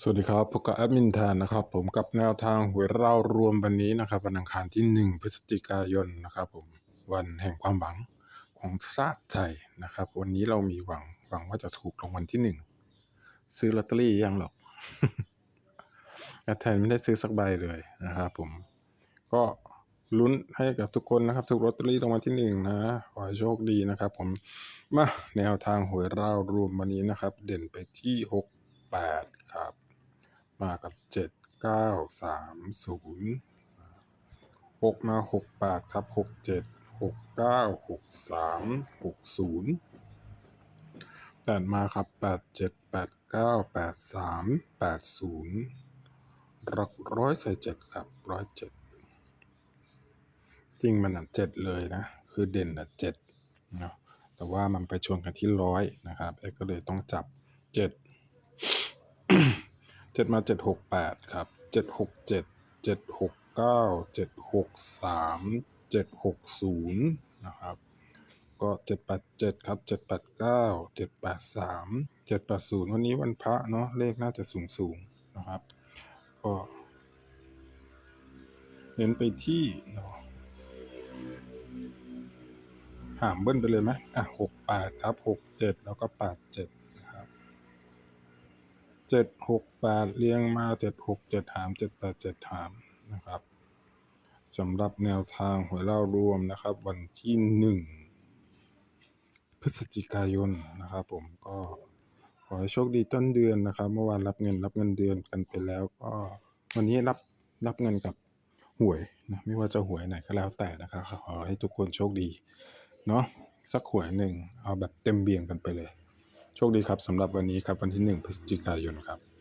สวัสดีครับพบกับแอดมินแทนนะครับ ผมกับแนวทางหวยเรารวมวันนี้นะครับวันอังคารที่ 1 พฤศจิกายนนะครับผมวันแห่งความหวังของชาติไทยนะครับ วันนี้เรามีหวังหวังว่าจะถูกรางวัลที่ 1 ซื้อลอตเตอรี่ยังหรอกแอดแทนไม่ได้ซื้อสักใบเลยนะครับผมก็ลุ้นให้กับทุกคนนะครับ ถูกลอตเตอรี่รางวัลที่หนึ่งนะขอให้โชคดีนะครับ ผมมาแนวทางหวยเรารวมวันนี้นะครับ เด่นไปที่หกแปด มากับเจ็ดเก้าสามศูนย์หกมาหกแปดครับหกเจ็ดหกเก้าหกสามหกศูนย์แปดมาครับแปดเจ็ดแปดเก้าแปดสามแปดศูนย์หลักร้อยใส่เจ็ดครับร้อยเจ็ดจริงมันอะเจ็ดเลยนะ คือเด่นอะเจ็ดเนาะแต่ว่ามันไปชนกันที่ร้อยนะครับเอ็กก็เลยต้องจับเจ็ด เจ็ดมาเจ็ดหกแปดครับเจ็ดหกเจ็ดเจ็ดหกเก้าเจ็ดหกสามเจ็ดหกศูนย์นะครับก็เจ็ดแปดเจ็ดครับเจ็ดแปดเก้าเจ็ดแปดสามเจ็ดแปดศูนย์วันนี้วันพระเนาะเลขน่าจะสูงสูงนะครับ ก็เน้นไปที่หามเบิ้ลไปเลยไหมอะหกแปดครับหกเจ็ดแล้วก็แปดเจ็ด เจ็ดหกแปดเรียงมาเจ็ดหกเจ็ดหามเจ็ดแปดเจ็ดหามนะครับสำหรับแนวทางหวยเล่ารวมนะครับ วันที่หนึ่งพฤศจิกายนนะครับ ผมก็ขอให้โชคดีต้นเดือนนะครับ เมื่อวานรับเงินรับเงินเดือนกันไปแล้วก็วันนี้รับรับเงินกับหวยนะไม่ว่าจะหวยไหนก็แล้วแต่นะครับขอให้ทุกคนโชคดีเนาะสักหวยหนึ่งเอาแบบเต็มเบี่ยงกันไปเลย โชคดีครับสำหรับวันนี้ครับวันที่ 1 พฤศจิกายนครับ